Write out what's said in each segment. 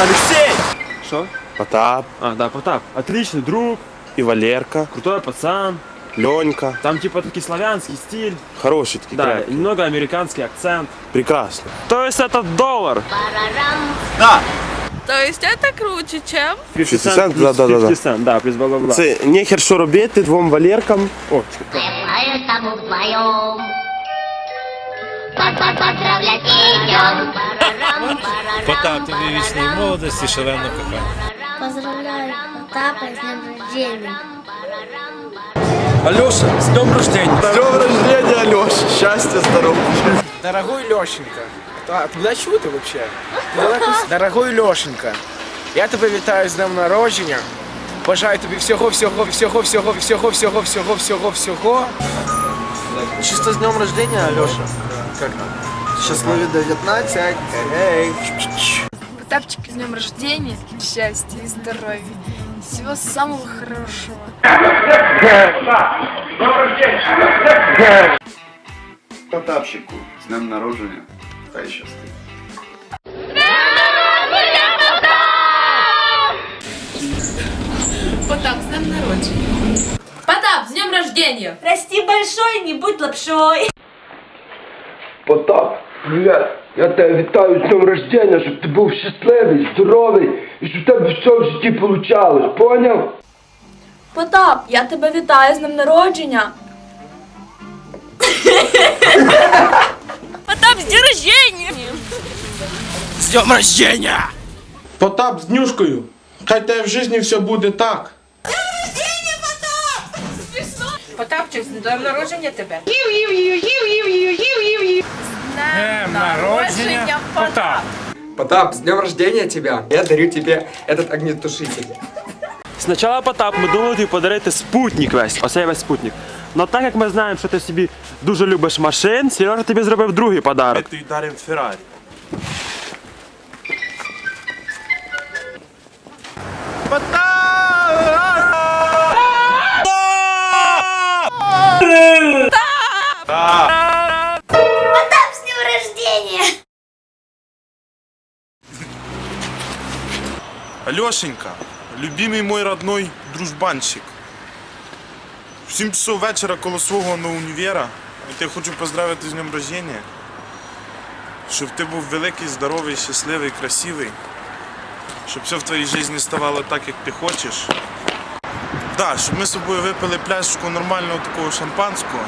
Алексей! Что? Потап А, да, Потап. Отличный друг, и Валерка, крутой пацан. Ленька. Там типа такой славянский стиль. Хороший такие, Да, крепкие. и немного американский акцент. Прекрасно. То есть это доллар. То есть это круче, чем? 50 cent? плюс Да, да, да, да. 50 cent, да, плюс бла-бла-бла. Це нехер що робити двом Валеркам. О, Поэтому вдвоем Поздравлять идем Потап, тобі вічної молодості, шаленого кохання. Поздравляю Потапа с днем рождения. Алеша, с днем рождения! З днем рождения, Леша! Щастя, здоров'я! Дорогой Лешенька, а ти куди чути вообще? Ти далеко с- Дорогой Лешенька, я тебе вітаю з днем народження. Бажаю тобі всього, всього, всього, всього, всього, всього, всього, всього, всього. Чисто с днем рождения, Алеша. Как там? Счастливі 19. Эй. Потапчик, с днем рождения, счастья и здоровья. Всего самого хорошего. Потапчику, з днем народження. Хай щастить. Потап, с днем народжения. Потап, с днем рождения. Расти большой, не будь лапшой. Потап, привіт! Я тебе вітаю з днем рождения, щоб ти був щасливий, здоровий і щоб в тебе все в житті получалось, поняв? Потап, я тебе вітаю з днем народження. Потап, с днем рождения. З днем рождения! Потап з днюшкою. Хай тебе в житті все буде так. Потапчик, с днем народження тебе. Днем народження, Потап! Потап, с днем рождения тебя. Я дарю тебе этот огнетушитель. Спочатку Потап, ми думали тобі подарити спутник весь, оцей весь спутник. Но так як ми знаємо, що ти собі дуже любиш машин, Сережа тобі зробив другий подарок. Тобі дарим Феррарі. Алешенька, любимий мой родной дружбанчик. В 7 часов вечора коло свого на універа. І тебе хочу поздравити з днем рождения. Щоб ти був великий, здоровий, щасливий, красивий. Щоб все в твоїй житті ставало так, як ти хочеш. Да, щоб ми з собою випили пляшку нормального такого шампанського.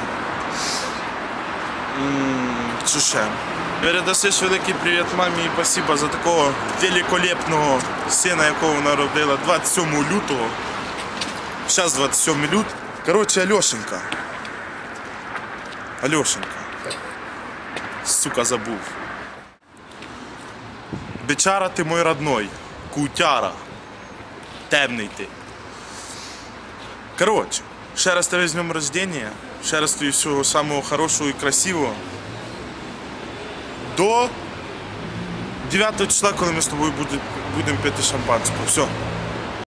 Що ще? Передасиш великий привіт мамі і спасибо за такого великолепного сина, якого вона родила 27 лютого. Зараз 27 лют. Коротше, Альошенька. Альошенька. Сука, забув. Бичара ти мой родной. Кутяра. Темний ти. Коротше, ще раз тебе з днем рождения. Ще раз тобі всього самого хорошого і красивого. До 9 числа, коли ми з тобою буде- будемо пити шампанського. Все.